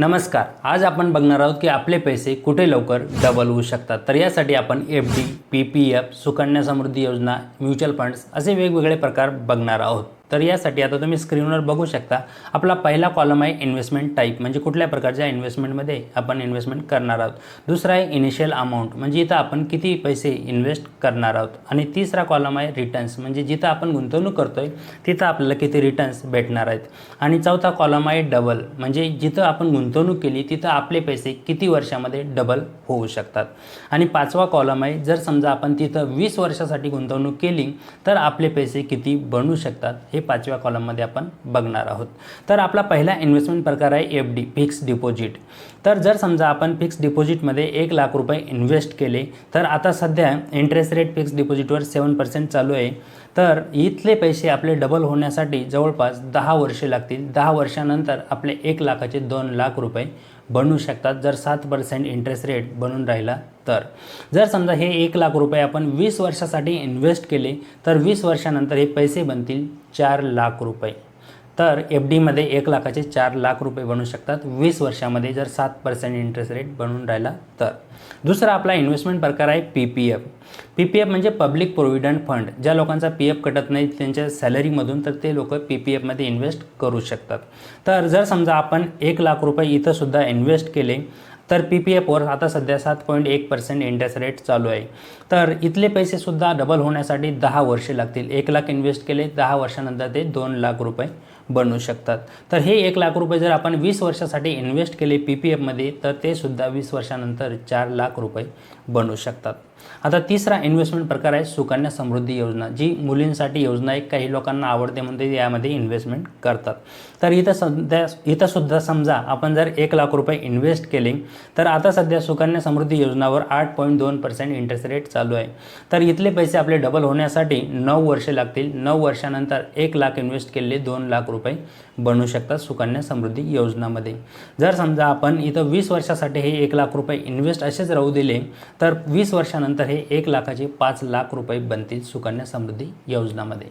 नमस्कार आज आपण बघणार आहोत की आपले पैसे कुठे लवकर डबल होऊ शकतात. तर यासाठी आपण F D P P F Sukanya Samriddhi Yojana mutual funds असे वेगवेगळे प्रकार बघणार आहोत. तर यासाठी आता तुम्ही स्क्रीनवर बघू शकता. आपला पहिला कॉलम आहे इन्व्हेस्टमेंट टाईप म्हणजे कुठल्या प्रकारच्या इन्व्हेस्टमेंटमध्ये आपण इन्व्हेस्टमेंट करणार आहोत. दुसरा आहे इनिशियल अमाऊंट म्हणजे इथं आपण किती पैसे इन्व्हेस्ट करणार आहोत. आणि तिसरा कॉलम आहे रिटर्न्स म्हणजे जिथं आपण गुंतवणूक करतो आहे तिथं आपल्याला किती रिटर्न्स भेटणार आहेत. आणि चौथा कॉलम आहे डबल म्हणजे जिथं आपण गुंतवणूक केली तिथं आपले पैसे किती वर्षामध्ये डबल होऊ शकतात. आणि पाचवा कॉलम आहे जर समजा आपण तिथं वीस वर्षासाठी गुंतवणूक केली तर आपले पैसे किती बनू शकतात हे पाचव्या कॉलममध्ये आपण बघणार आहोत. तर आपला पहिला इन्व्हेस्टमेंट प्रकार आहे एफ डी फिक्स डिपॉझिट तर जर समजा आपण फिक्स डिपॉझिटमध्ये एक लाख रुपये इन्व्हेस्ट केले तर आता सध्या इंटरेस्ट रेट फिक्स डिपॉझिटवर सेवन पर्सेंट चालू आहे. तर इथले पैसे आपले डबल होण्यासाठी जवळपास दहा वर्षे लागतील. दहा वर्षानंतर आपले एक लाखाचे दोन लाख रुपये बनू शकतात. जर सात पर्सेंट इंटरेस्ट रेट बनून राहिला तर. जर समजा हे एक लाख रुपये आपण वीस वर्षासाठी इन्व्हेस्ट केले तर वीस वर्षानंतर हे पैसे बनतील चार लाख रुपये. तर एफ डीमध्ये एक लाखाचे चार लाख रुपये बनू शकतात. वीस वर्षामध्ये जर सात पर्सेंट इंटरेस्ट रेट बनून राहिला तर. दुसरा आपला इन्व्हेस्टमेंट प्रकार आहे P P F P P F म्हणजे पब्लिक प्रोव्हिडंट फंड ज्या लोकांचा पी एफ कटत नाही त्यांच्या सॅलरीमधून तर ते लोक पी पी एफमध्ये इन्व्हेस्ट करू शकतात. तर जर समजा आपण एक लाख रुपये इथंसुद्धा इन्व्हेस्ट केले तर पी पी एफवर आता सध्या सात पॉईंट एक पर्सेंट इंटरेस्ट रेट चालू आहे. तर इथले पैसेसुद्धा डबल होण्यासाठी दहा वर्षे लागतील. एक लाख इन्व्हेस्ट केले दहा वर्षानंतर ते दोन लाख रुपये बनू शकतात. तर हे एक लाख रुपये जर आपण वीस वर्षासाठी इन्व्हेस्ट केले पी पी एफमध्ये तर ते सुद्धा वीस वर्षानंतर चार लाख रुपये बनू शकतात. आता तिसरा इन्व्हेस्टमेंट प्रकार आहे सुकन्या समृद्धी योजना जी मुलींसाठी योजना आहे काही लोकांना आवडते म्हणते यामध्ये इन्व्हेस्टमेंट करतात. तर इथं सध्या इथं सुद्धा समजा आपण जर एक लाख रुपये इन्व्हेस्ट केले तर आता सध्या सुकन्या समृद्धी योजनावर आठ पॉईंट दोन पर्सेंट इंटरेस्ट रेट चालू आहे. तर इथले पैसे आपले डबल होण्यासाठी नऊ वर्षे लागतील. नऊ वर्षानंतर एक लाख इन्व्हेस्ट केलेले दोन लाख रुपये बनू शकतात सुकन्या समृद्धी योजनामध्ये. जर समजा आपण इथं वीस वर्षासाठी हे एक लाख रुपये इन्व्हेस्ट असेच राहू दिले तर वीस वर्षानंतर हे एक लाखाचे पाच लाख रुपये बनतील सुकन्या समृद्धी योजनामध्ये.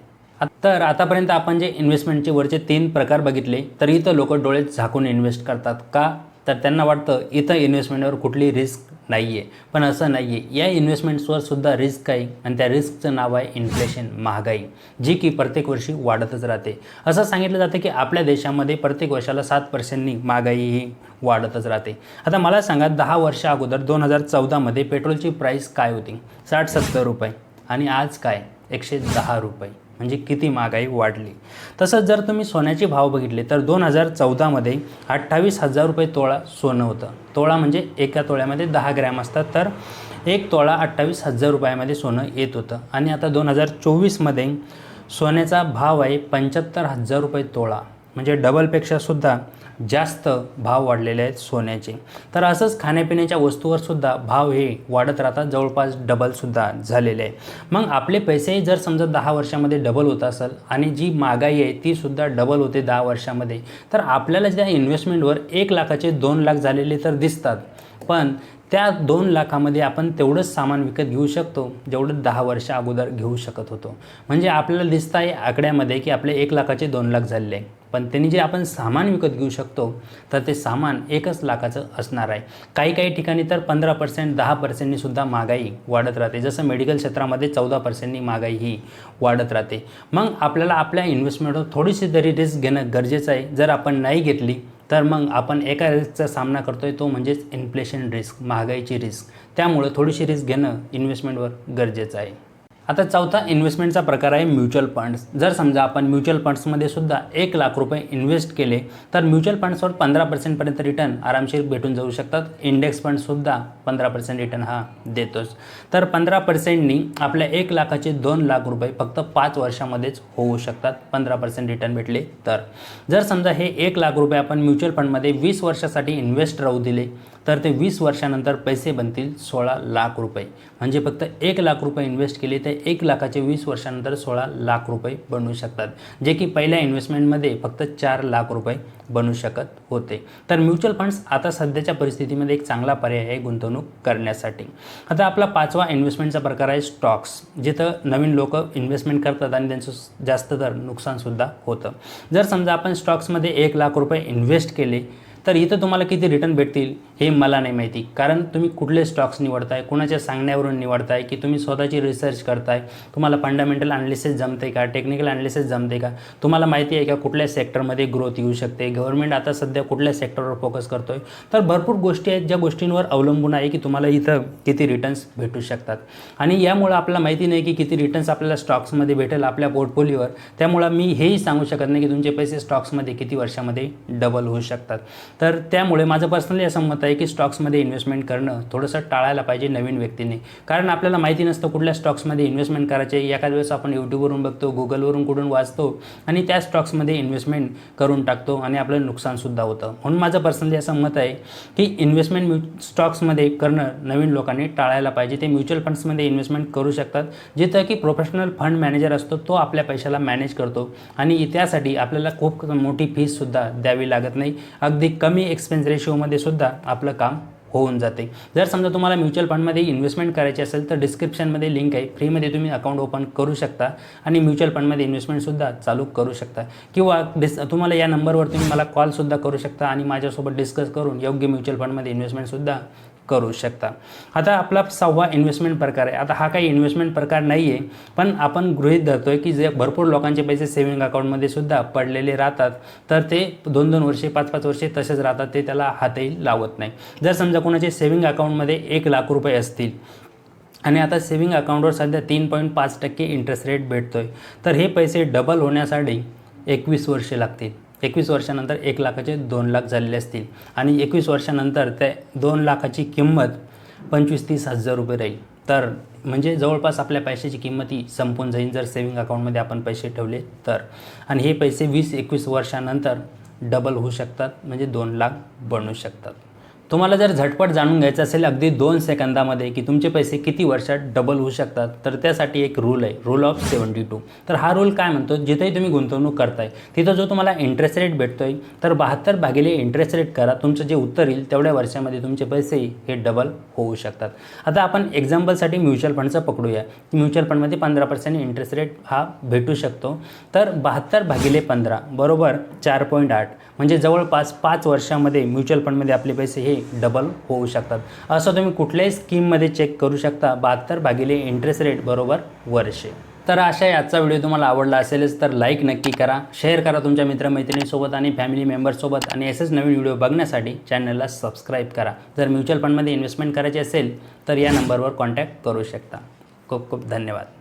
तर आतापर्यंत आपण जे इन्व्हेस्टमेंटचे वरचे तीन प्रकार बघितले तर इथं लोक डोळे झाकून इन्व्हेस्ट करतात का? तर त्यांना वाटतं इथं इन्व्हेस्टमेंटवर कुठली रिस्क नाही आहे पण असं नाही आहे या इन्व्हेस्टमेंट्सवर सुद्धा रिस्क आहे आणि त्या रिस्कचं नाव आहे इन्फ्लेशन महागाई जी की प्रत्येक वर्षी वाढतच राहते. असं सांगितलं जातं की आपल्या देशामध्ये प्रत्येक वर्षाला सात पर्सेंटनी महागाई ही वाढतच राहते. आता मला सांगा दहा वर्षा अगोदर दोन हजार चौदामध्ये पेट्रोलची प्राईस काय होती? साठ सत्तर रुपये. आणि आज काय? एकशे दहा रुपये. म्हणजे किती महागाई वाढली. तसंच जर तुम्ही सोन्याचे भाव बघितले तर दोन हजार चौदामध्ये अठ्ठावीस हजार रुपये तोळा सोनं होतं. तोळा म्हणजे एका तोळ्यामध्ये दहा ग्रॅम असतात तर एक तोळा अठ्ठावीस हजार रुपयामध्ये सोनं येत होतं. आणि आता दोन हजार चोवीसमध्ये सोन्याचा भाव आहे पंच्याहत्तर हजार रुपये तोळा. म्हणजे डबलपेक्षा सुद्धा जास्त भाव वाढलेले आहेत सोन्याचे. तर असंच खाण्यापिण्याच्या वस्तूवर सुद्धा भाव हे वाढत राहतात. जवळपास डबलसुद्धा झालेले आहे. मग आपले पैसेही जर समजा दहा वर्षामध्ये डबल होत असेल आणि जी महागाई आहे ती सुद्धा डबल होते दहा वर्षामध्ये तर आपल्याला त्या इन्व्हेस्टमेंटवर एक लाखाचे दोन लाख झालेले तर दिसतात. पण त्या दोन लाखामध्ये आपण तेवढंच सामान विकत घेऊ शकतो जेवढं दहा वर्षा अगोदर घेऊ शकत होतो. म्हणजे आपल्याला दिसतं आहे आकड्यामध्ये की आपले एक लाखाचे दोन लाख झालेले आहे. पण त्यांनी जे आपण सामान विकत घेऊ शकतो तर ते सामान एकच लाखाचं असणार आहे. काही काही ठिकाणी तर पंधरा पर्सेंट दहा पर्सेंटनी सुद्धा महागाई वाढत राहते. जसं मेडिकल क्षेत्रामध्ये चौदा पर्सेंटनी महागाई ही वाढत राहते. मग आपल्याला आपल्या इन्व्हेस्टमेंटवर थोडीशी तरी रिस्क घेणं गरजेचं आहे. जर आपण नाही घेतली तर मग आपण एका रिस्कचा सामना करतोय तो म्हणजेच इन्फ्लेशन रिस्क महागाईची रिस्क त्यामुळं थोडीशी रिस्क घेणं इन्व्हेस्टमेंटवर गरजेचं आहे. आता चौथा इन्व्हेस्टमेंटचा प्रकार आहे म्युच्युअल फंड्स जर समजा आपण म्युच्युअल फंड्समध्ये सुद्धा एक लाख रुपये इन्व्हेस्ट केले तर म्युच्युअल फंड्सवर पंधरा पर्सेंटपर्यंत रिटर्न आरामशीर भेटून जाऊ शकतात. इंडेक्स फंडसुद्धा पंधरा पर्सेंट रिटर्न हा देतोच. तर पंधरा पर्सेंटनी आपल्या एक लाखाचे दोन लाख रुपये फक्त पाच वर्षामध्येच होऊ शकतात पंधरा पर्सेंट रिटर्न भेटले तर. जर समजा हे एक लाख रुपये आपण म्युच्युअल फंडमध्ये वीस वर्षासाठी इन्व्हेस्ट राहू दिले तर ते वीस वर्षानंतर पैसे बनतील सोळा लाख रुपये. म्हणजे फक्त एक लाख रुपये इन्व्हेस्ट केले ते एक लाखाचे वीस वर्षानंतर सोळा लाख रुपये बनू शकतात जे की पहिल्या इन्व्हेस्टमेंटमध्ये फक्त चार लाख रुपये बनू शकत होते. तर म्युच्युअल फंड्स आता सध्याच्या परिस्थितीमध्ये एक चांगला पर्याय आहे गुंतवणूक करण्यासाठी. आता आपला पाचवा इन्व्हेस्टमेंटचा प्रकार आहे स्टॉक्स जिथं नवीन लोक इन्व्हेस्टमेंट करतात आणि त्यांचं जास्त तर नुकसानसुद्धा होतं. जर समजा आपण स्टॉक्समध्ये एक लाख रुपये इन्व्हेस्ट केले तर इथं तुम्हाला किती रिटर्न भेटतील हे मला नाही माहिती. कारण तुम्ही कुठले स्टॉक्स निवडताय कुणाच्या सांगण्यावरून निवडताय की तुम्ही स्वतःची रिसर्च करताय तुम्हाला फंडामेंटल अनालिसिस जमते का टेक्निकल अनालिसिस जमते का? तुम्हाला माहिती आहे का कुठल्या सेक्टरमध्ये ग्रोथ येऊ शकते? गव्हर्नमेंट आता सध्या कुठल्या सेक्टरवर फोकस करतो आहे तर भरपूर गोष्टी आहेत ज्या गोष्टींवर अवलंबून आहे की तुम्हाला इथं किती रिटर्न्स भेटू शकतात. आणि यामुळं आपल्याला माहिती नाही की किती रिटर्न्स आपल्याला स्टॉक्समध्ये भेटेल आपल्या पोर्टफोलिओवर त्यामुळं मी हेही सांगू शकत नाही की तुमचे पैसे स्टॉक्समध्ये किती वर्षामध्ये डबल होऊ शकतात. तर त्यामुळे माझं पर्सनली असं मत आहे की स्टॉक्समध्ये इन्व्हेस्टमेंट करणं थोडंसं टाळायला पाहिजे नवीन व्यक्तीने. कारण आपल्याला माहिती नसतं कुठल्या स्टॉक्समध्ये इन्व्हेस्टमेंट करायचे. एखाद्या वेळेस आपण यूट्यूबवरून बघतो गुगलवरून कुठून वाचतो आणि त्या स्टॉक्समध्ये इन्व्हेस्टमेंट करून टाकतो आणि आपलं नुकसानसुद्धा होतं. म्हणून माझं पर्सनली असं मत आहे की इन्व्हेस्टमेंट म्यु स्टॉक्समध्ये करणं नवीन लोकांनी टाळायला पाहिजे. ते म्युच्युअल फंड्समध्ये इन्व्हेस्टमेंट करू शकतात. जिथं की प्रोफेशनल फंड मॅनेजर असतो तो आपल्या पैशाला मॅनेज करतो आणि त्यासाठी आपल्याला खूप मोठी फीससुद्धा द्यावी लागत नाही. अगदी कमी एक्सपेन्स रेशिओमध्ये सुद्धा आपलं काम होऊन जाते. जर समजा तुम्हाला म्युच्युअल फंडमध्ये इन्व्हेस्टमेंट करायची असेल तर डिस्क्रिप्शनमध्ये लिंक आहे. फ्रीमध्ये तुम्ही अकाउंट ओपन करू शकता आणि म्युच्युअल फंडमध्ये इन्व्हेस्टमेंटसुद्धा चालू करू शकता. किंवा डिस तुम्हाला या नंबरवर तुम्ही मला कॉलसुद्धा करू शकता आणि माझ्यासोबत डिस्कस करून योग्य म्युच्युअल फंडमध्ये इन्व्हेस्टमेंटसुद्धा करू शकता. आता आपला सहावा इन्व्हेस्टमेंट प्रकार आहे. आता हा काही इन्व्हेस्टमेंट प्रकार नाही आहे पण आपण गृहीत धरतो आहे की जे भरपूर लोकांचे पैसे सेव्हिंग अकाउंटमध्ये सुद्धा पडलेले राहतात तर ते दोन दोन वर्षे पाच पाच वर्षे तसेच राहतात ते त्याला हातही लावत नाही. जर समजा कोणाचे सेव्हिंग अकाउंटमध्ये एक लाख रुपये असतील आणि आता सेव्हिंग अकाउंटवर सध्या तीन पॉईंट पाच टक्के इंटरेस्ट रेट भेटतो आहे तर हे पैसे डबल होण्यासाठी एकवीस वर्षे लागतील. एकवीस वर्षानंतर एक लाखाचे दोन लाख झालेले असतील. आणि एकवीस वर्षानंतर त्या दोन लाखाची किंमत पंचवीस तीस हजार रुपये राहील. तर म्हणजे जवळपास आपल्या पैशाची किंमत ही संपून जाईल जर सेव्हिंग अकाउंटमध्ये आपण पैसे ठेवले तर. आणि हे पैसे वीस एकवीस वर्षानंतर डबल होऊ शकतात म्हणजे दोन लाख बनू शकतात. तुम्हाला जर झटपट जाणून घ्यायचं असेल अगदी दोन सेकंदामध्ये की तुमचे पैसे किती वर्षात डबल होऊ शकतात तर त्यासाठी एक रूल आहे रूल ऑफ सेवन्टी टू तर हा रूल काय म्हणतो? जिथेही तुम्ही गुंतवणूक करताय तिथं जो तुम्हाला इंटरेस्ट रेट भेटतो आहे तर बहात्तर भागिले इंटरेस्ट रेट करा. तुमचं जे उत्तर येईल तेवढ्या वर्षामध्ये तुमचे पैसे हे डबल होऊ शकतात. आता आपण एक्झाम्पलसाठी म्युच्युअल फंडचं पकडूया. म्युच्युअल फंडमध्ये पंधरा पर्सेंट इंटरेस्ट रेट हा भेटू शकतो. तर बहात्तर भागिले पंधरा बरोबर चार पॉईंट आठ. म्हणजे जवळपास पाच वर्षामध्ये म्युच्युअल फंडमध्ये आपले पैसे हे डबल होऊ शकतात. असं तुम्ही कुठल्याही स्कीममध्ये चेक करू शकता. बहात्तर भागिले इंटरेस्ट रेट बरोबर वर्षे. तर अशा आजचा व्हिडिओ तुम्हाला आवडला असेलच तर लाईक नक्की करा. शेअर करा तुमच्या मित्रमैत्रिणीसोबत आणि फॅमिली मेंबरसोबत आणि असेच नवीन व्हिडिओ बघण्यासाठी चॅनलला सबस्क्राईब करा. जर म्युच्युअल फंडमध्ये इन्व्हेस्टमेंट करायची असेल तर या नंबरवर कॉन्टॅक्ट करू शकता. खूप खूप धन्यवाद.